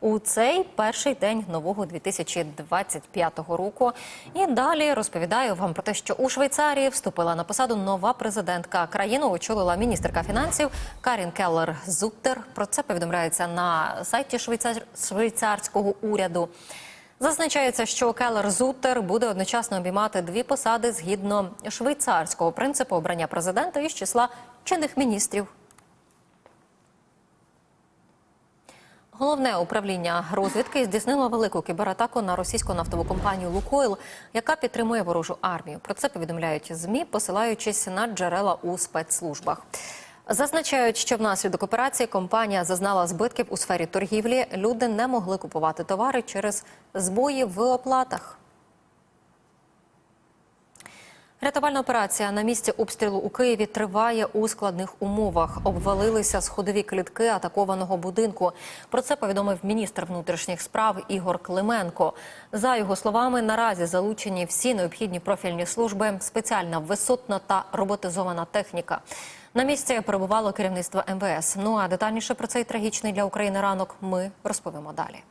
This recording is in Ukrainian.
у цей перший день нового 2025 року. І далі розповідаю вам про те, що у Швейцарії вступила на посаду нова президентка. Країну очолила міністерка фінансів Карін Келлер Зуттер. Про це повідомляється на сайті швейцар... швейцарського уряду. Зазначається, що Келлер Зуттер буде одночасно обіймати дві посади згідно швейцарського принципу обрання президента із числа чинних міністрів. Головне управління розвідки здійснило велику кібератаку на російську нафтову компанію Лукойл, яка підтримує ворожу армію. Про це повідомляють змі, посилаючись на джерела у спецслужбах. Зазначають, що внаслідок операції компанія зазнала збитків у сфері торгівлі. Люди не могли купувати товари через збої в оплатах. Рятувальна операція на місці обстрілу у Києві триває у складних умовах. Обвалилися сходові клітки атакованого будинку. Про це повідомив міністр внутрішніх справ Ігор Клименко. За його словами, наразі залучені всі необхідні профільні служби, спеціальна висотна та роботизована техніка. На місці перебувало керівництво МВС. Ну а детальніше про цей трагічний для України ранок ми розповімо далі.